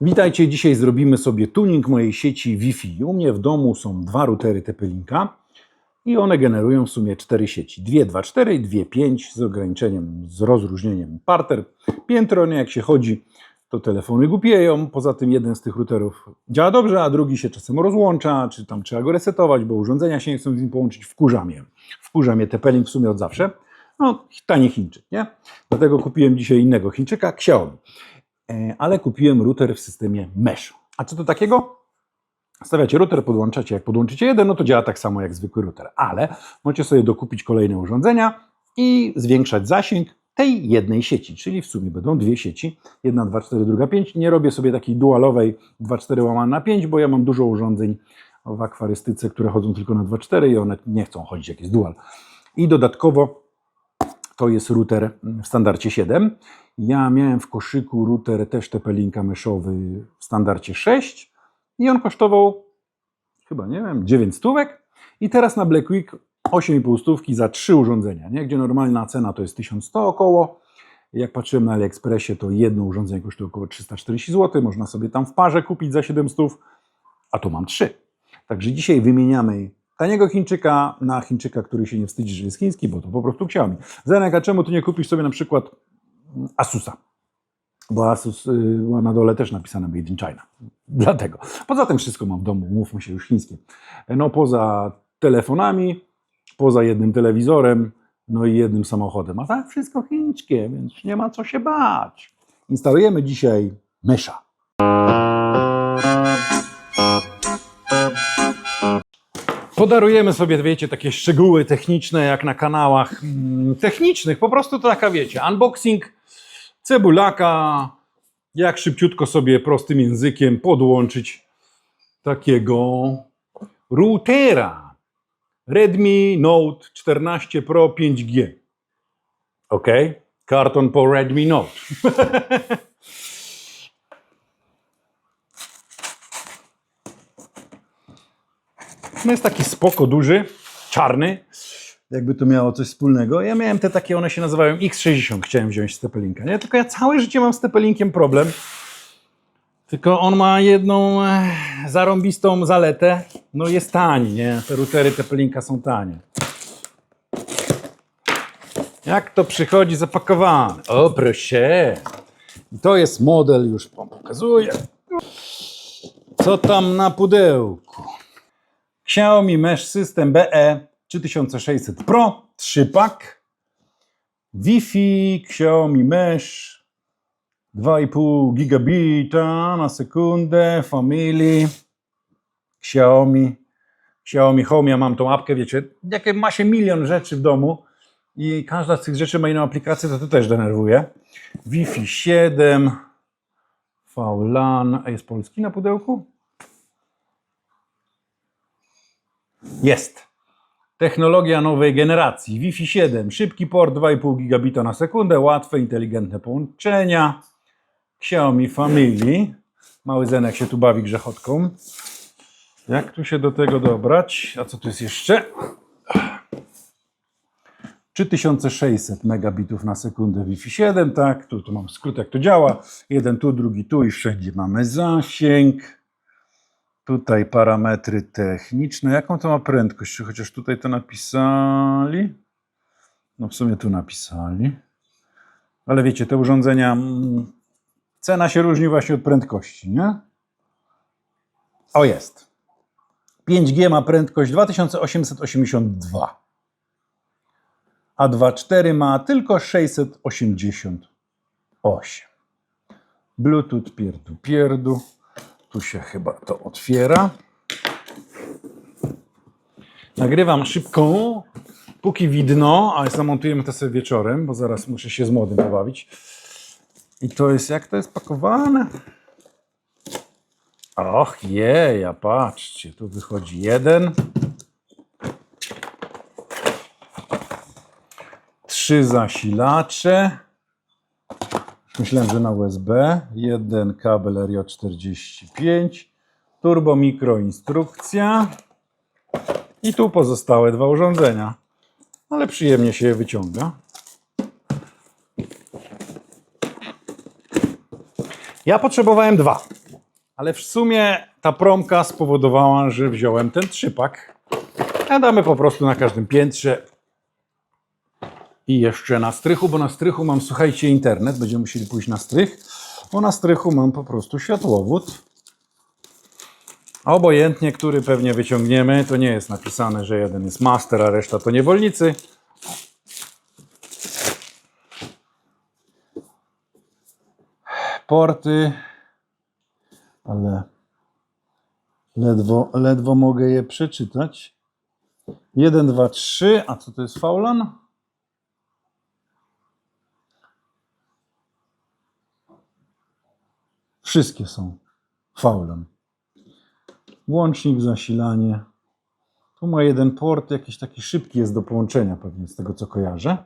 Witajcie, dzisiaj zrobimy sobie tuning mojej sieci Wi-Fi. U mnie w domu są dwa routery TP-Linka i one generują w sumie cztery sieci. Dwie 2.4 i dwie 5 z ograniczeniem, z rozróżnieniem parter. Piętro, nie jak się chodzi, to telefony głupieją. Poza tym jeden z tych routerów działa dobrze, a drugi się czasem rozłącza, czy tam trzeba go resetować, bo urządzenia się nie chcą z nim połączyć. Wkurza mnie. Wkurza mnie TP-Link w sumie od zawsze. No, tani Chińczyk, nie? Dlatego kupiłem dzisiaj innego Chińczyka, Xiaomi. E, ale kupiłem router w systemie mesh. A co to takiego? Stawiacie router, podłączacie. Jak podłączycie jeden, no to działa tak samo jak zwykły router, ale możecie sobie dokupić kolejne urządzenia i zwiększać zasięg tej jednej sieci, czyli w sumie będą dwie sieci, jedna 2.4, druga 5. Nie robię sobie takiej dualowej 2.4 łamane na 5, bo ja mam dużo urządzeń w akwarystyce, które chodzą tylko na 2.4 i one nie chcą chodzić jak jest dual. I dodatkowo to jest router w standardzie 7. Ja miałem w koszyku router też TP-Linka meszowy w standardzie 6 i on kosztował chyba, nie wiem, 9 stówek. I teraz na Black Week 8,5 stówki za trzy urządzenia, nie? gdzie normalna cena to jest 1100 około. Jak patrzyłem na AliExpressie, to jedno urządzenie kosztuje około 340 zł. Można sobie tam w parze kupić za 700, a tu mam trzy. Także dzisiaj wymieniamy taniego Chińczyka na Chińczyka, który się nie wstydzi, że jest chiński, bo to po prostu Xiaomi. Zenek, a czemu tu nie kupisz sobie na przykład Asusa? Bo Asus ma na dole też napisane Made in China. Dlatego. Poza tym wszystko mam w domu, mówmy się już chińskie. No poza telefonami, poza jednym telewizorem, no i jednym samochodem. A tak wszystko chińskie, więc nie ma co się bać. Instalujemy dzisiaj Mesha. Podarujemy sobie, wiecie, takie szczegóły techniczne, jak na kanałach mm, technicznych. Po prostu to taka, wiecie, unboxing cebulaka, jak szybciutko sobie prostym językiem podłączyć takiego routera Redmi Note 14 Pro 5G. Ok? Karton po Redmi Note. No jest taki spoko duży, czarny, jakby to miało coś wspólnego. Ja miałem te takie, one się nazywają X60, chciałem wziąć z Tepelinka, nie? Tylko ja całe życie mam z Tepelinkiem problem. Tylko on ma jedną e, zarąbistą zaletę, no jest tani, nie? Te routery Tepelinka są tanie. Jak to przychodzi zapakowane? O proszę. I to jest model, już pokazuję. Co tam na pudełku? Xiaomi Mesh System BE 3600 Pro 3 pak Wi-Fi Xiaomi Mesh 2,5 gigabita na sekundę Family Xiaomi Xiaomi Home, ja mam tą apkę, wiecie, jakie ma się milion rzeczy w domu i każda z tych rzeczy ma inną aplikację, to to też denerwuje. Wi-Fi 7 VLAN, a jest polski na pudełku? Jest. Technologia nowej generacji. Wi-Fi 7, szybki port 2,5 gigabita na sekundę, łatwe, inteligentne połączenia. Xiaomi Family. Mały Zenek się tu bawi grzechotką. Jak tu się do tego dobrać? A co tu jest jeszcze? 3600 megabitów na sekundę Wi-Fi 7, tak, tu, tu mam skrót jak to działa, jeden tu, drugi tu i wszędzie mamy zasięg. Tutaj parametry techniczne. Jaką to ma prędkość? Czy chociaż tutaj to napisali? No w sumie tu napisali. Ale wiecie, te urządzenia, mm, cena się różni właśnie od prędkości, nie? O, jest. 5G ma prędkość 2882, a 2.4 ma tylko 688. Bluetooth pierdu pierdu. Tu się chyba to otwiera. Nagrywam szybko, póki widno, ale zamontujemy to sobie wieczorem, bo zaraz muszę się z młodym pobawić. I to jest, jak to jest pakowane? Och, jeja, patrzcie, tu wychodzi jeden. Trzy zasilacze. Myślałem, że na USB. Jeden kabel RJ45. Turbo mikro instrukcja. I tu pozostałe dwa urządzenia. Ale przyjemnie się je wyciąga. Ja potrzebowałem dwa. Ale w sumie ta promka spowodowała, że wziąłem ten trzypak. A damy po prostu na każdym piętrze. I jeszcze na strychu, bo na strychu mam, słuchajcie, internet. Będziemy musieli pójść na strych, bo na strychu mam po prostu światłowód. Obojętnie, który pewnie wyciągniemy, to nie jest napisane, że jeden jest master, a reszta to niewolnicy. Porty, ale ledwo, ledwo mogę je przeczytać. 1, 2, 3, a co to jest faulan? Wszystkie są faulem. Łącznik, zasilanie. Tu ma jeden port, jakiś taki szybki jest do połączenia, pewnie z tego co kojarzę.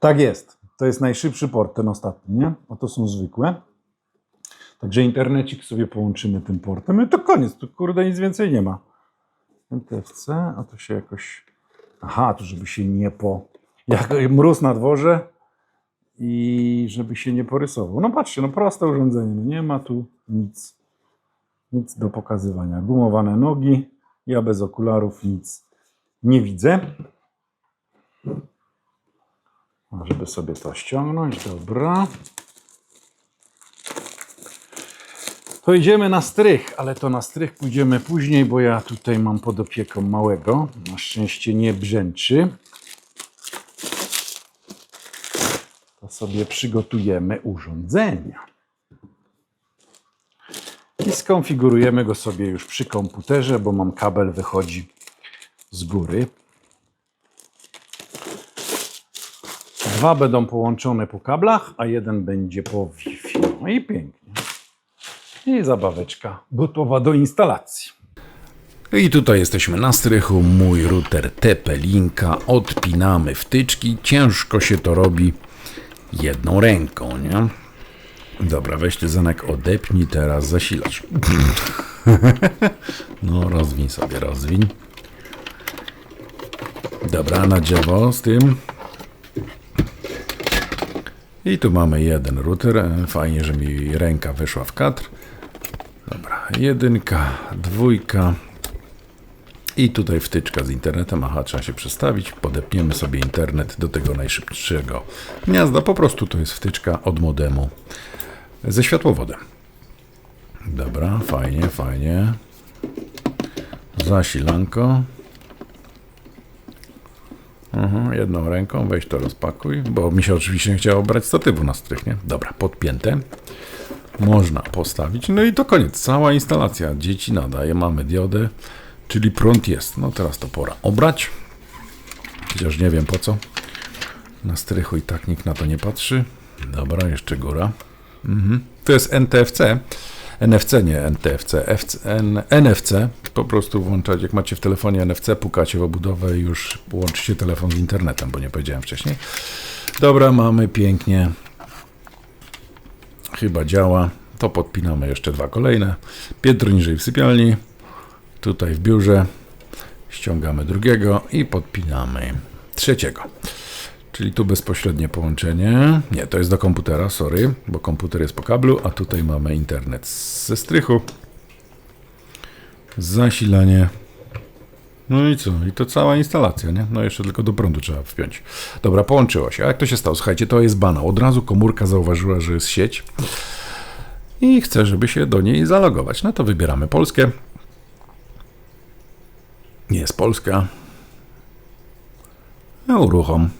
Tak jest. To jest najszybszy port, ten ostatni, nie? O to są zwykłe. Także internecik sobie połączymy tym portem. I to koniec, tu kurde nic więcej nie ma. NTFC, a to się jakoś. Aha, to żeby się nie po. Jak mróz na dworze i żeby się nie porysował. No patrzcie, no proste urządzenie. No nie ma tu nic, nic do pokazywania. Gumowane nogi. Ja bez okularów nic nie widzę. Żeby sobie to ściągnąć, dobra. To idziemy na strych, ale to na strych pójdziemy później, bo ja tutaj mam pod opieką małego. Na szczęście nie brzęczy. To sobie przygotujemy urządzenia. I skonfigurujemy go sobie już przy komputerze, bo mam kabel wychodzi z góry. Dwa będą połączone po kablach, a jeden będzie po Wi-Fi. No i pięknie. I zabaweczka gotowa do instalacji. I tutaj jesteśmy na strychu, mój router TP-Linka, odpinamy wtyczki, ciężko się to robi jedną ręką, nie? Dobra, weź ty Zenek, odepnij teraz zasilacz. No, rozwiń sobie, rozwiń. Dobra, na z tym. I tu mamy jeden router. Fajnie, że mi ręka wyszła w kadr. Dobra, jedynka, dwójka. I tutaj wtyczka z internetem. Aha, trzeba się przestawić. Podepniemy sobie internet do tego najszybszego gniazda. Po prostu to jest wtyczka od modemu ze światłowodem. Dobra, fajnie, fajnie. Zasilanko. Mhm, jedną ręką, weź to rozpakuj, bo mi się oczywiście nie chciało brać statywu na strych, nie? Dobra, podpięte. Można postawić. No i to koniec. Cała instalacja. Dzieci nadaje, mamy diodę, czyli prąd jest. No teraz to pora obrać. Chociaż nie wiem po co. Na strychu i tak nikt na to nie patrzy. Dobra, jeszcze góra. Mhm. To jest NTFC. NFC, nie NTFC, FC, N, NFC. Po prostu włączać, jak macie w telefonie NFC, pukacie w obudowę i już łączycie telefon z internetem, bo nie powiedziałem wcześniej. Dobra, mamy pięknie. Chyba działa. To podpinamy jeszcze dwa kolejne. Piętro niżej w sypialni. Tutaj w biurze. Ściągamy drugiego i podpinamy trzeciego. Czyli tu bezpośrednie połączenie. Nie, to jest do komputera, sorry, bo komputer jest po kablu, a tutaj mamy internet ze strychu. Zasilanie. No i co? I to cała instalacja, nie? No jeszcze tylko do prądu trzeba wpiąć. Dobra, połączyło się. A jak to się stało? Słuchajcie, to jest banał. Od razu komórka zauważyła, że jest sieć i chce, żeby się do niej zalogować. No to wybieramy Polskę. Nie jest Polska. No, uruchom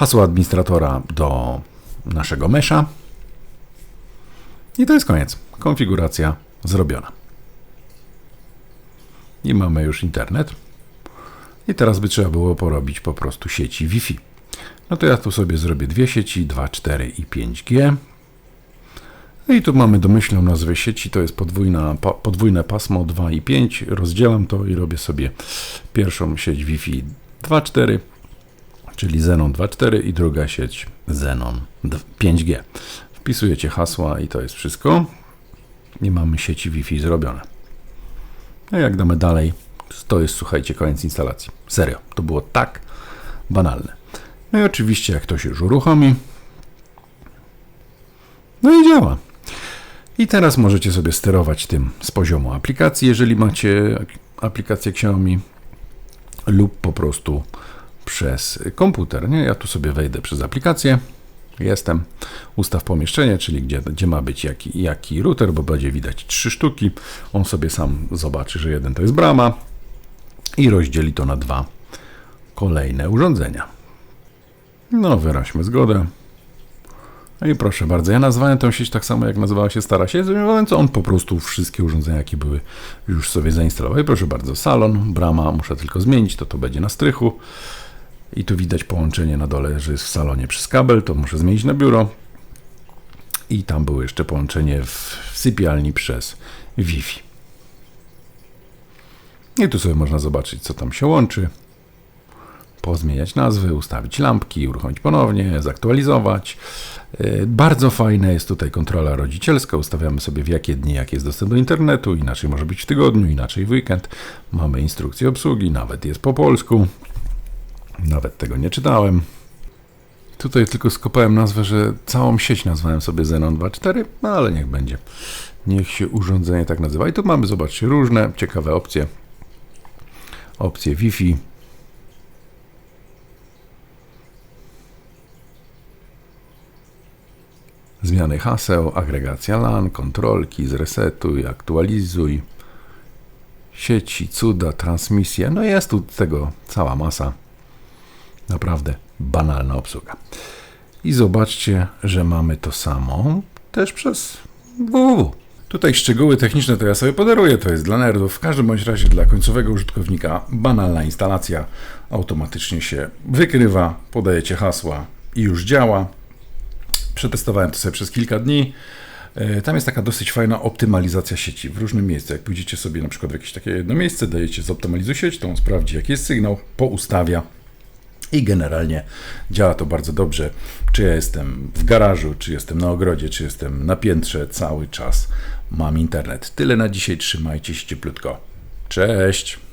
hasło administratora do naszego mesza. I to jest koniec. Konfiguracja zrobiona. I mamy już internet. I teraz by trzeba było porobić po prostu sieci Wi-Fi. No to ja tu sobie zrobię dwie sieci, 2, 4 i 5G. No i tu mamy domyślną nazwę sieci, to jest podwójna, podwójne pasmo 2 i 5. Rozdzielam to i robię sobie pierwszą sieć Wi-Fi 2.4, czyli Xenon 2.4 i druga sieć Xenon 5G. Wpisujecie hasła i to jest wszystko. I mamy sieci Wi-Fi zrobione. A jak damy dalej, to jest, słuchajcie, koniec instalacji. Serio, to było tak banalne. No i oczywiście, jak to się już uruchomi, działa. I teraz możecie sobie sterować tym z poziomu aplikacji, jeżeli macie aplikację Xiaomi lub po prostu przez komputer. Nie? Ja tu sobie wejdę przez aplikację. Jestem. Ustaw pomieszczenie, czyli gdzie, gdzie ma być jaki, jaki router, bo będzie widać trzy sztuki. On sobie sam zobaczy, że jeden to jest brama i rozdzieli to na dwa kolejne urządzenia. No, wyraźmy zgodę. No i proszę bardzo, ja nazwałem tę sieć tak samo, jak nazywała się stara sieć, więc on po prostu wszystkie urządzenia, jakie były, już sobie zainstalował. I proszę bardzo, salon, brama, muszę tylko zmienić, to to będzie na strychu. I tu widać połączenie na dole, że jest w salonie przez kabel, to muszę zmienić na biuro. I tam było jeszcze połączenie w sypialni przez Wi-Fi. I tu sobie można zobaczyć, co tam się łączy. Pozmieniać nazwy, ustawić lampki, uruchomić ponownie, zaktualizować. Yy, Bardzo fajna jest tutaj kontrola rodzicielska. Ustawiamy sobie w jakie dni, jaki jest dostęp do internetu. Inaczej może być w tygodniu, inaczej w weekend. Mamy instrukcję obsługi, nawet jest po polsku. Nawet tego nie czytałem. Tutaj tylko skopałem nazwę, że całą sieć nazwałem sobie Xenon 2.4, no ale niech będzie. Niech się urządzenie tak nazywa. I tu mamy, zobaczcie, różne ciekawe opcje. Opcje Wi-Fi. Zmiany haseł, agregacja LAN, kontrolki, zresetuj, aktualizuj, sieci, cuda, transmisje. No jest tu tego cała masa. Naprawdę banalna obsługa. I zobaczcie, że mamy to samo też przez www. Tutaj szczegóły techniczne to ja sobie podaruję, to jest dla nerdów. W każdym bądź razie dla końcowego użytkownika banalna instalacja automatycznie się wykrywa, podajecie hasła i już działa. Przetestowałem to sobie przez kilka dni. E, Tam jest taka dosyć fajna optymalizacja sieci w różnym miejscu. Jak pójdziecie sobie na przykład w jakieś takie jedno miejsce, dajecie zoptymalizuj sieć, to on sprawdzi jaki jest sygnał, poustawia i generalnie działa to bardzo dobrze. Czy ja jestem w garażu, czy jestem na ogrodzie, czy jestem na piętrze, cały czas mam internet. Tyle na dzisiaj, trzymajcie się cieplutko. Cześć!